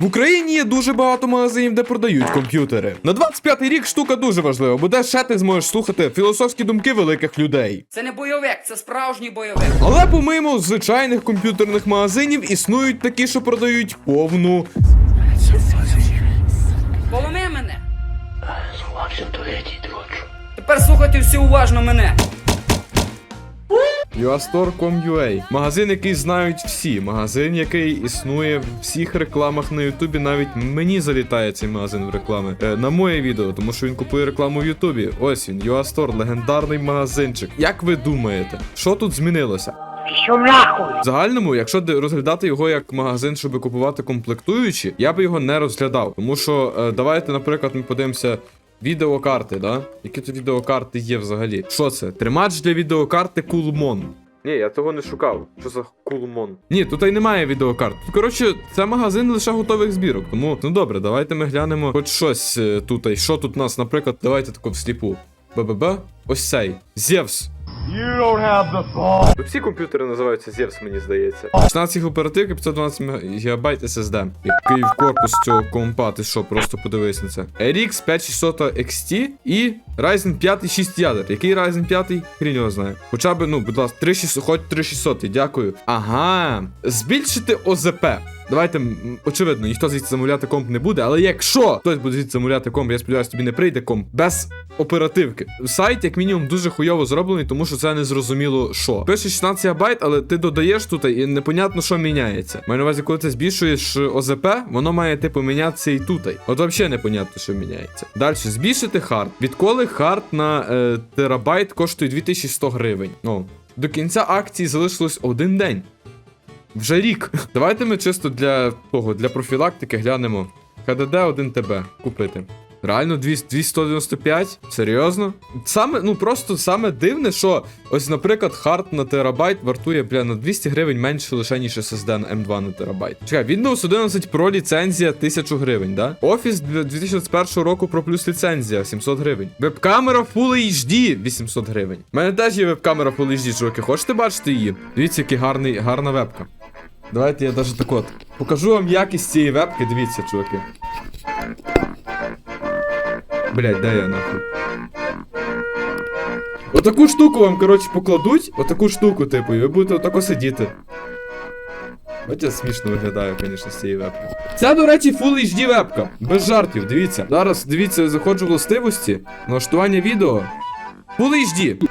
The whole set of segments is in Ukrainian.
В Україні є дуже багато магазинів, де продають комп'ютери. На 25-й рік штука дуже важлива, бо де ще ти зможеш слухати філософські думки великих людей. Це не бойовик, це справжній бойовик. Але помимо звичайних комп'ютерних магазинів існують такі, що продають повну Поломи мене. Тепер слухайте всі уважно мене. UAStore.com.ua Магазин, який знають всі. Магазин, який існує в всіх рекламах на Ютубі. Навіть мені залітає цей магазин в реклами. Е, на моє відео, тому що він купує рекламу в Ютубі. Ось він, UAStore, легендарний магазинчик. Як ви думаєте, що тут змінилося? Що нахуй? В загальному, якщо розглядати його як магазин, щоб купувати комплектуючі, я би його не розглядав. Тому що е, давайте, наприклад, ми подивимося. Відеокарти, да? Які тут відеокарти є взагалі? Що це? Тримач для відеокарти Кулмон. Ні, я того не шукав. Що за кулмон? Ні, тут і немає відеокарт. Коротше, це магазин лише готових збірок. Тому, ну добре, давайте ми глянемо хоч щось е, тут. Що тут у нас, наприклад, давайте таку всліпу. БББ. Ось цей. Зевс. You don't have the balls. Тут всі комп'ютери називаються Zevs, мені здається. 16 оперативки, 512 ГБ SSD. Який в корпус цього компа, ти що, просто подивись на це. RX 5600 XT і Ryzen 5 6 ядер. Який Ryzen 5? Хрінь його знає. Хоча б, ну, будь ласка, 3600, хоч 3600, дякую. Ага. Збільшити ОЗП. Давайте, очевидно, ніхто звідси замовляти комп не буде, але якщо хтось буде звідси замовляти комп, я сподіваюся, тобі не прийде комп без оперативки. Сайт, як мінімум, дуже хуйово зроблений, тому що це не зрозуміло що. Пише 16 ГБ, але ти додаєш тут і непонятно, що міняється. Маю на увазі, коли ти збільшуєш ОЗП, воно має типу мінятися і тут. От взагалі непонятно, що міняється. Далі, збільшити хард. Відколи хард на е, терабайт коштує 2100 гривень. Ну, до кінця акції залишилось один день. Вже рік. Давайте ми чисто для того, для профілактики глянемо. КДД 1 ТБ купити. Реально 295? Серйозно? Саме, ну просто саме дивне, що ось, наприклад, хард на терабайт вартує, бля, на 200 гривень менше лише, ніж SSD на M2 на терабайт. Чекай, Windows 11 Pro ліцензія 1000 гривень, да? Для 2021 року Pro Plus ліцензія 700 гривень. Веб-камера Full HD 800 гривень. У мене теж є веб-камера Full HD, чуваки. Хочете бачити її? Дивіться, який гарний, гарна вебка. Давайте я даже так от. Покажу вам якість цієї вебки, дивіться, чуваки. Блять, де я нахуй? Отаку штуку вам, коротше, покладуть, отаку штуку, типу, і ви будете отако сидіти. Хоча смішно виглядає, звісно, з цієї вебки. Це, до речі, Full HD вебка. Без жартів, дивіться. Зараз, дивіться, заходжу в властивості, налаштування відео. Full HD.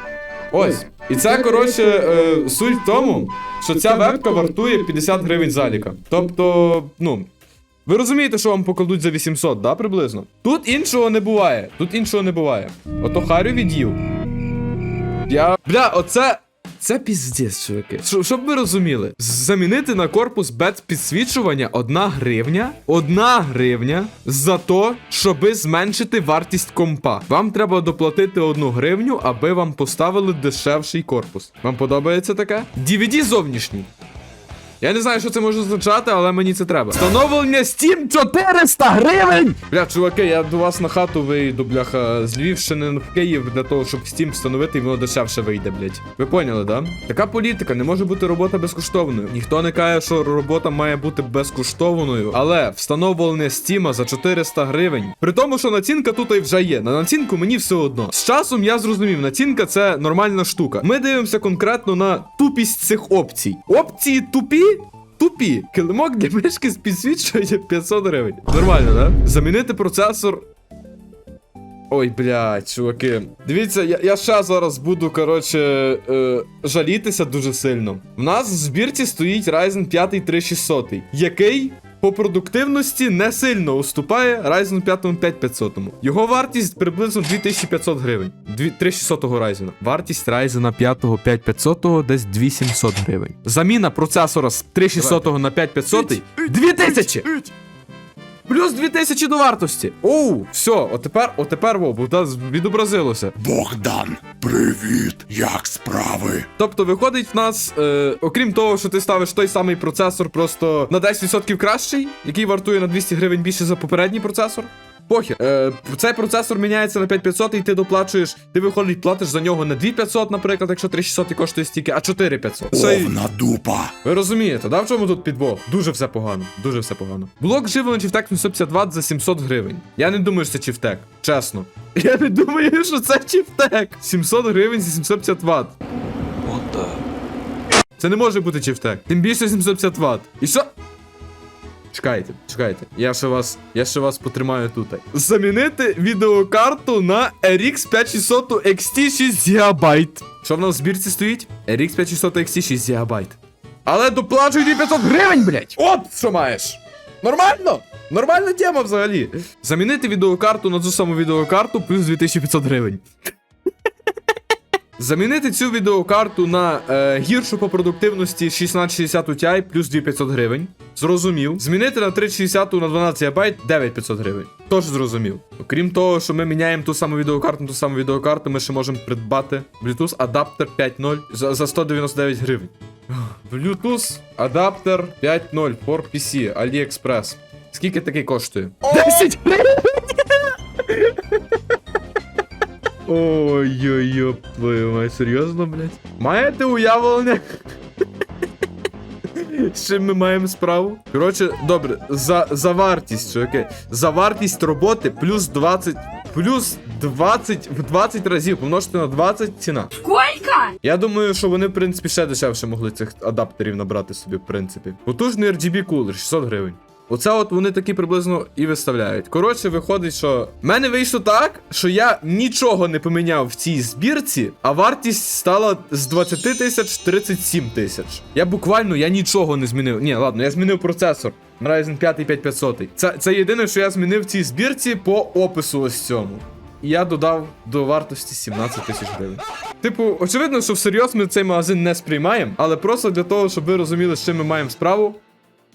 Ось. І це, коротше, е, суть в тому, що ця вебка вартує 50 гривень заліка. Тобто, ну. Ви розумієте, що вам покладуть за 800, да, приблизно? Тут іншого не буває. Тут іншого не буває. Ото Харю від'їв. Я. Бля, оце. Це піздець, чуваки. Що- Щоб ви розуміли, замінити на корпус без підсвічування 1 гривня, 1 гривня за то, щоби зменшити вартість компа. Вам треба доплатити 1 гривню, аби вам поставили дешевший корпус. Вам подобається таке? DVD зовнішній. Я не знаю, що це може означати, але мені це треба. Встановлення Steam 400 гривень! Бля, чуваки, я до вас на хату вийду, бляха, з Львівщини в Київ для того, щоб Steam встановити, і воно дешевше вийде, блять. Ви поняли, да? Така політика, не може бути робота безкоштовною. Ніхто не каже, що робота має бути безкоштовною, але встановлення Steam за 400 гривень. При тому, що націнка тут і вже є. На націнку мені все одно. З часом я зрозумів, націнка це нормальна штука. Ми дивимося конкретно на тупість цих опцій. Опції тупі. Тупі. Килимок для мишки з підсвічування 500 гривень. Нормально, да? Замінити процесор. Ой, блядь, чуваки. Дивіться, я, я ще зараз буду, коротше, е, жалітися дуже сильно. В нас в збірці стоїть Ryzen 5 3600, який по продуктивності не сильно уступає Ryzen 5 5500. Його вартість приблизно 2500 гривень. Дві- 3600 Ryzen. Вартість Ryzen 5 5500 десь 2700 гривень. Заміна процесора з 3600 на 5500 2000! Плюс 2000 до вартості. Оу, все, отепер, отепер, во, бо відобразилося. Богдан, привіт! Як справи? Тобто виходить в нас, е, окрім того, що ти ставиш той самий процесор, просто на 10% кращий, який вартує на 200 гривень більше за попередній процесор. Похер. Е, цей процесор міняється на 5500 і ти доплачуєш, ти виходить, платиш за нього не 2500, наприклад, якщо 3600 і коштує стільки, а 4500. Це й- Повна дупа. ви розумієте, да, в чому тут підвох? Дуже все погано, дуже все погано. Блок живлення Чифтек 150 Вт за 700 гривень. Я не думаю, що це Чифтек, чесно. Я не думаю, що це Чифтек. 700 гривень за 750 Вт. Це не може бути Чифтек. Тим більше 750 Вт. І що? Чекайте, чекайте. Я ще вас, я ще вас потримаю тут. Замінити відеокарту на RX 5600 XT 6 ГБ. Що в нас в збірці стоїть? RX 5600 XT 6 ГБ. Але доплачуй 500 гривень, блять! От що маєш! Нормально! Нормальна тема взагалі. Замінити відеокарту на цю саму відеокарту плюс 2500 гривень. Замінити цю відеокарту на е, гіршу по продуктивності 1660 Ti плюс 2500 гривень. Зрозумів. Змінити на 360 на 12 ГБ 9500 гривень. Тож зрозумів. Окрім того, що ми міняємо ту саму відеокарту ту саму відеокарту, ми ще можемо придбати Bluetooth адаптер 5.0 за, за 199 гривень. Bluetooth адаптер 5.0 for PC AliExpress. Скільки такий коштує? 10 гривень! Ой-ой-ой, твою мать, серйозно, блядь? Маєте уявлення? З чим ми маємо справу? Коротше, добре, за, за вартість, чуваки. За вартість роботи плюс 20. Плюс 20 в 20 разів помножити на 20 ціна. Сколько? Я думаю, що вони, в принципі, ще дешевше могли цих адаптерів набрати собі, в принципі. Потужний RGB кулер, 600 гривень. Оце от вони такі приблизно і виставляють. Коротше, виходить, що в мене вийшло так, що я нічого не поміняв в цій збірці, а вартість стала з 20 тисяч 37 тисяч. Я буквально я нічого не змінив. Ні, ладно, я змінив процесор. Ryzen 5 5500. Це, це єдине, що я змінив в цій збірці по опису ось цьому. І я додав до вартості 17 тисяч гривень. Типу, очевидно, що всерйоз ми цей магазин не сприймаємо, але просто для того, щоб ви розуміли, з чим ми маємо справу.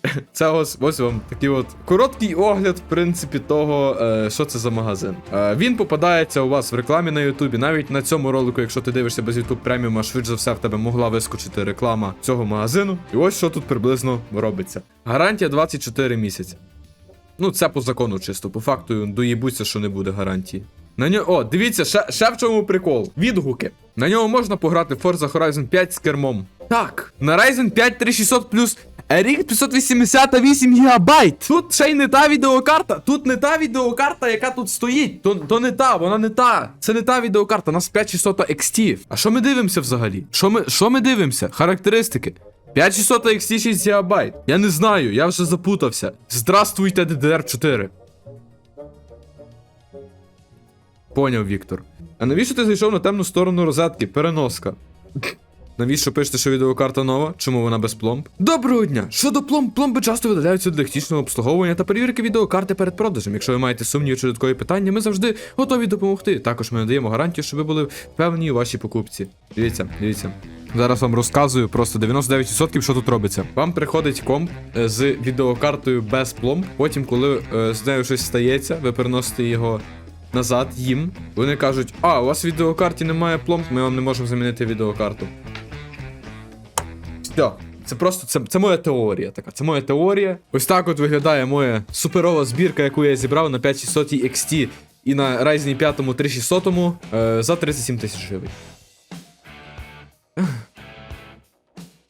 Це ось ось вам такий от короткий огляд, в принципі, того, е, що це за магазин. Е, він попадається у вас в рекламі на Ютубі. Навіть на цьому ролику, якщо ти дивишся без YouTube преміума, швидше за все в тебе могла вискочити реклама цього магазину. І ось що тут приблизно робиться. Гарантія 24 місяці. Ну, це по закону чисто, по факту доїбуться, що не буде гарантії. На нього. О, дивіться, ще, ще в чому прикол. Відгуки. На нього можна пограти в Forza Horizon 5 з кермом. Так, на Ryzen 5 3600 плюс RX 588 ГБ. Тут ще й не та відеокарта. Тут не та відеокарта, яка тут стоїть. То, то не та, вона не та. Це не та відеокарта, у нас 5600 XT. А що ми дивимося взагалі? Що ми, що ми дивимося? Характеристики. 5600 XT 6 ГБ. Я не знаю, я вже запутався. Здравствуйте, DDR4. Поняв, Віктор. А навіщо ти зайшов на темну сторону розетки? Переноска. Навіщо пишете, що відеокарта нова? Чому вона без пломб? Доброго дня! Щодо пломб, пломби часто видаляються для технічного обслуговування та перевірки відеокарти перед продажем. Якщо ви маєте сумніви чи додаткові питання, ми завжди готові допомогти. Також ми надаємо гарантію, щоб ви були впевнені у вашій покупці. Дивіться, дивіться. Зараз вам розказую просто 99% що тут робиться. Вам приходить комп е, з відеокартою без пломб. Потім, коли е, з нею щось стається, ви переносите його назад їм. Вони кажуть: а, у вас в відеокарті немає пломб, ми вам не можемо замінити відеокарту. Все. Це просто це, це моя теорія така. Це моя теорія. Ось так от виглядає моя суперова збірка, яку я зібрав на 5600 XT і на Ryzen 5 3600 е, за 37 тисяч гривень.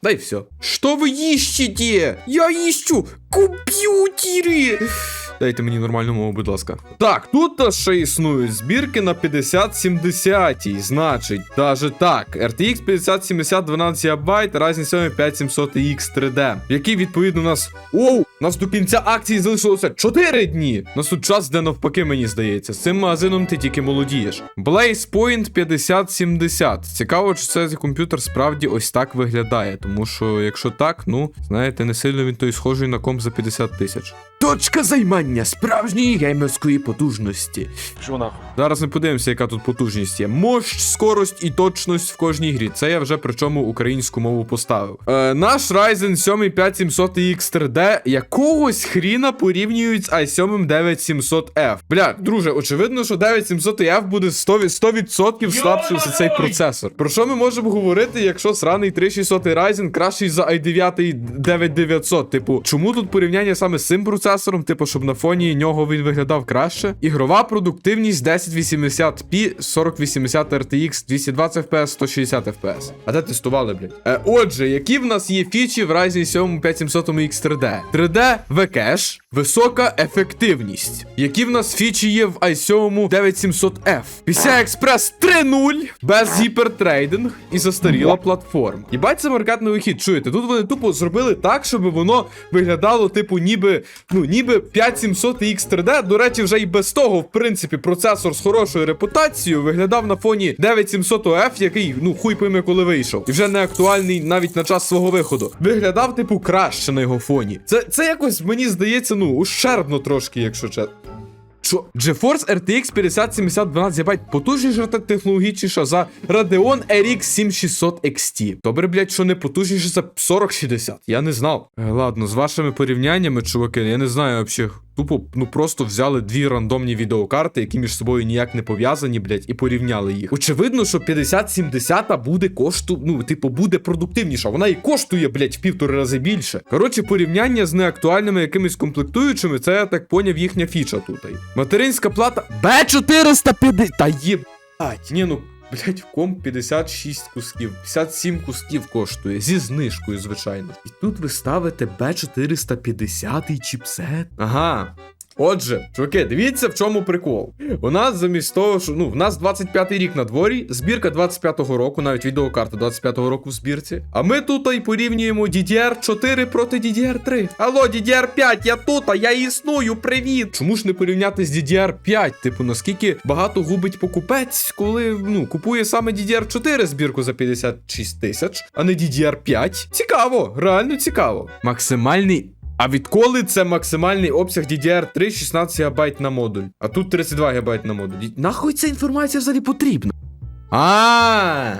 Да и все. Что вы ищете? Я ищу комп'ютери. Дайте мені нормальну мову, будь ласка. Так, тут ще існують збірки на 5070, значить, даже так. RTX 5070 12 ГБ, Ryzen 7 5700X 3D, який відповідно у нас. Оу! У нас до кінця акції залишилося 4 дні. Нас тут час, де навпаки, мені здається. З цим магазином ти тільки молодієш. Blaze Point 5070. Цікаво, чи цей комп'ютер справді ось так виглядає. Тому що, якщо так, ну, знаєте, не сильно він той схожий на комп за 50 тисяч. Точка займання справжньої геймерської потужності. Що нахуй? Зараз ми подивимося, яка тут потужність є. Мощ, скорость і точність в кожній грі. Це я вже причому українську мову поставив. Е, наш Ryzen 7 5700X 3D, як якогось хріна порівнюють з i7 9700F. Бля, друже, очевидно, що 9700F буде 100%, 100% слабший за цей процесор. Про що ми можемо говорити, якщо сраний 3600 Ryzen кращий за i9 9900? Типу, чому тут порівняння саме з цим процесором? Типу, щоб на фоні нього він виглядав краще? Ігрова продуктивність 1080p, 4080 RTX, 220 FPS, 160 FPS. А де тестували, блядь? Е, отже, які в нас є фічі в Ryzen 7 5700 X3D? 3D V-Cache, висока ефективність. Які в нас фічі є в i7 9700F? PCI Express 3.0, без гіпертрейдинг і застаріла платформа. Їбать, це маркетний вихід. Чуєте? Тут вони тупо зробили так, щоб воно виглядало, типу, ніби, ну, ніби 5700 X3D. До речі, вже і без того, в принципі, процесор з хорошою репутацією виглядав на фоні 9700F, який, ну, хуй пойме, коли вийшов. І вже не актуальний навіть на час свого виходу. Виглядав, типу, краще на його фоні. Це, це якось, мені здається, ну, ущербно трошки, якщо чесно. Що? GeForce RTX 5070 12 ГБ потужніша та технологічніша за Radeon RX 7600 XT. Добре, блядь, що не потужніше за 4060. Я не знав. Е, ладно, з вашими порівняннями, чуваки, я не знаю вообще. Тупо, ну просто взяли дві рандомні відеокарти, які між собою ніяк не пов'язані, блядь, і порівняли їх. Очевидно, що 5070 буде кошту, ну, типу, буде продуктивніша. Вона і коштує, блядь, в півтори рази більше. Коротше, порівняння з неактуальними якимись комплектуючими, це я так поняв їхня фіча тут. Материнська плата B450. Та єбать, ні, ну. Блять, в комп 56 кусків, 57 кусків коштує зі знижкою, звичайно. І тут ви ставите B450 чіпсет. Ага. Отже, чуваки, дивіться, в чому прикол. У нас замість того, що ну, в нас 25-й рік на дворі, збірка 25-го року, навіть відеокарта 25-го року в збірці. А ми тут і порівнюємо DDR4 проти DDR3. Алло, DDR5, я тут, а я існую, привіт! Чому ж не порівняти з DDR5? Типу, наскільки багато губить покупець, коли ну, купує саме DDR4 збірку за 56 тисяч, а не DDR5? Цікаво, реально цікаво. Максимальний а відколи це максимальний обсяг DDR3 16 ГБ на модуль, а тут 32 ГБ на модуль. Нахуй ця інформація взагалі потрібна? А.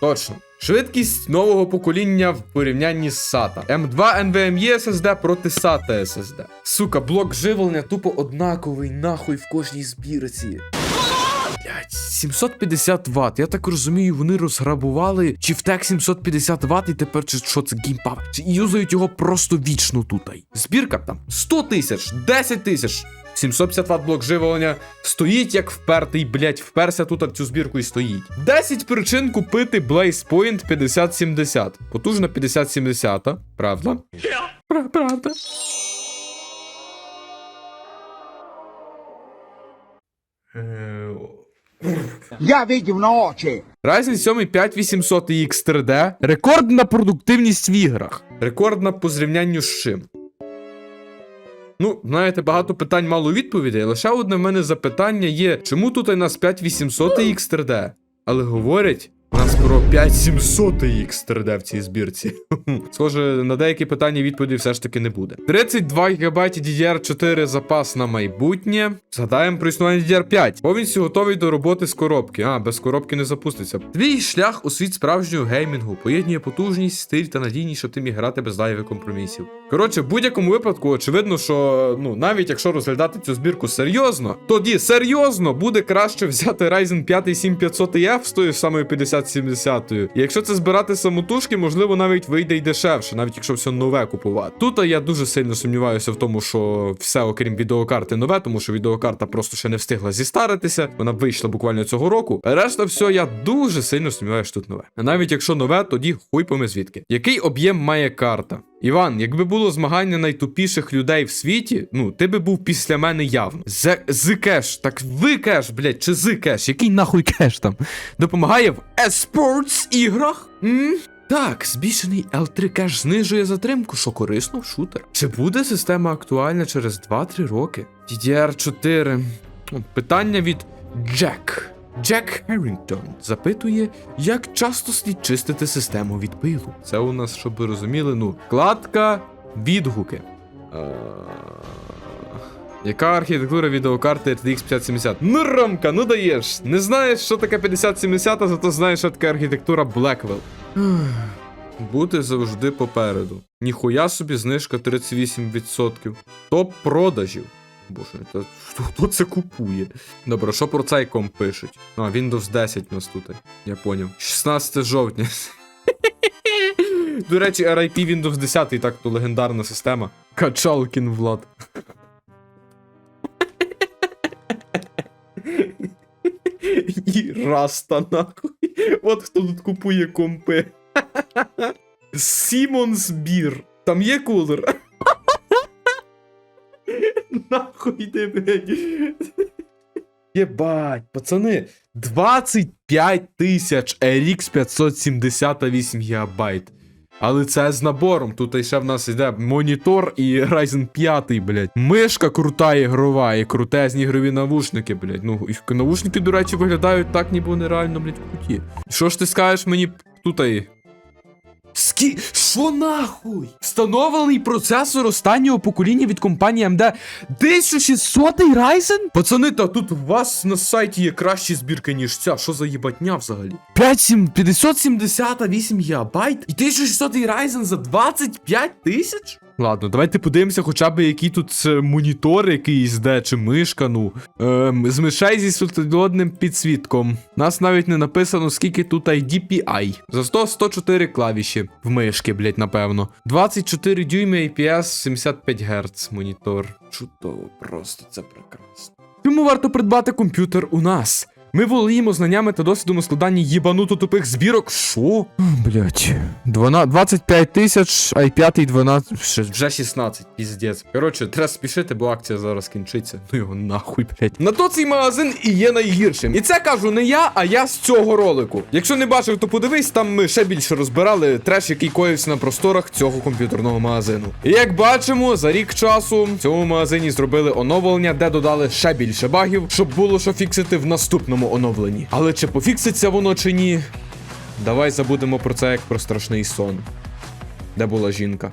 Точно. Швидкість нового покоління в порівнянні з SATA. M2 NVMe SSD проти SATA SSD. Сука, блок живлення тупо однаковий, нахуй в кожній збірці. Блять, 750 Вт. Я так розумію, вони розграбували чи втек 750 Вт, і тепер чи що це геймпав? Чи юзають його просто вічно тут. Збірка там 100 тисяч, 10 тисяч. 750 Вт блок живлення стоїть як впертий, блять, вперся тут в цю збірку і стоїть. 10 причин купити Blaze Point 5070. Потужна 5070, правда? Пра- Правда. Е, Я видів на очі. Ryzen 7 5800 X 3D. Рекордна продуктивність в іграх. Рекордна по зрівнянню з чим. Ну, знаєте, багато питань, мало відповідей. Лише одне в мене запитання є: чому тут у нас 5800 X 3D? Але говорять. Нас про 5700 їх 3D в цій збірці. Схоже, на деякі питання відповіді все ж таки не буде. 32 ГБ DDR4 запас на майбутнє. Згадаємо про існування DDR5. Повністю готовий до роботи з коробки. А, без коробки не запуститься. Твій шлях у світ справжнього геймінгу поєднує потужність, стиль та надійність, що ти міг грати без зайвих компромісів. Коротше, в будь-якому випадку, очевидно, що ну навіть якщо розглядати цю збірку серйозно, тоді серйозно буде краще взяти Ryzen 5 7500 f з тої самої 50. 70-ю. Якщо це збирати самотужки, можливо, навіть вийде й дешевше, навіть якщо все нове купувати. Тут я дуже сильно сумніваюся в тому, що все, окрім відеокарти, нове, тому що відеокарта просто ще не встигла зістаритися. Вона вийшла буквально цього року. Решта, все, я дуже сильно сумніваюся, тут нове. А навіть якщо нове, тоді хуй поми звідки. Який об'єм має карта? Іван, якби було змагання найтупіших людей в світі, ну ти би був після мене явно. З, з кеш, так ви кеш, блять, чи з кеш, який нахуй кеш там допомагає в еспортс іграх? М? Так, збільшений L3 кеш знижує затримку, що корисно в шутер. Чи буде система актуальна через 2-3 роки? DDR4. Питання від Джек. Джек Херрінгтон запитує, як часто слід чистити систему від пилу. Це у нас, щоб ви розуміли, ну, вкладка, відгуки. Е, Яка архітектура відеокарти RTX 5070? Ну, Ромка, ну даєш. Не знаєш, що таке 5070, а зато знаєш, що таке архітектура Blackwell. Бути завжди попереду. Ніхуя собі знижка 38%. Топ продажів. Боже, та хто, це купує? Добре, що про цей комп пишуть? А, Windows 10 у нас тут. Я поняв. 16 жовтня. До речі, RIP Windows 10 так то легендарна система. Качалкін Влад. Раста нахуй. От хто тут купує компи. Сімонс Бір. Там є кулер. Нахуй йди, блядь. Єбать, пацани, 25 тисяч RX 578 ГБ. Але це з набором. Тут ще в нас йде монітор і Ryzen 5, блядь. Мишка крута ігрова, і крутезні ігрові навушники, блядь. Ну, і навушники, до речі, виглядають так, ніби вони реально, блядь, круті. Що ж ти скажеш мені тут? Скі... Що нахуй? Встановлений процесор останнього покоління від компанії AMD 1600 Ryzen? Пацани, та тут у вас на сайті є кращі збірки, ніж ця. Що за їбатня взагалі? 57... 578 ГБ і 1600 Ryzen за 25 тисяч? Ладно, давайте подивимося, хоча б який тут е, монітор якийсь де, чи мишка, ну. Ем, з мишей зі світлодіодним підсвітком. Нас навіть не написано, скільки тут DPI. За 100 104 клавіші в мишки, блять, напевно. 24 дюйми IPS 75 Гц монітор. Чудово, просто це прекрасно. Чому варто придбати комп'ютер у нас? Ми володіємо знаннями та досвідом у складанні їбануто тупих збірок. Що? Блять. 25 тисяч, i5 12. Ще- Вже 16, піздець. Коротше, треба спішити, бо акція зараз кінчиться. Ну його нахуй, блять. На то цей магазин і є найгіршим. І це кажу не я, а я з цього ролику. Якщо не бачив, то подивись, там ми ще більше розбирали треш, який коївся на просторах цього комп'ютерного магазину. І як бачимо, за рік часу в цьому магазині зробили оновлення, де додали ще більше багів, щоб було що фіксити в наступному оновленні. Але чи пофікситься воно чи ні? Давай забудемо про це як про страшний сон. Де була жінка?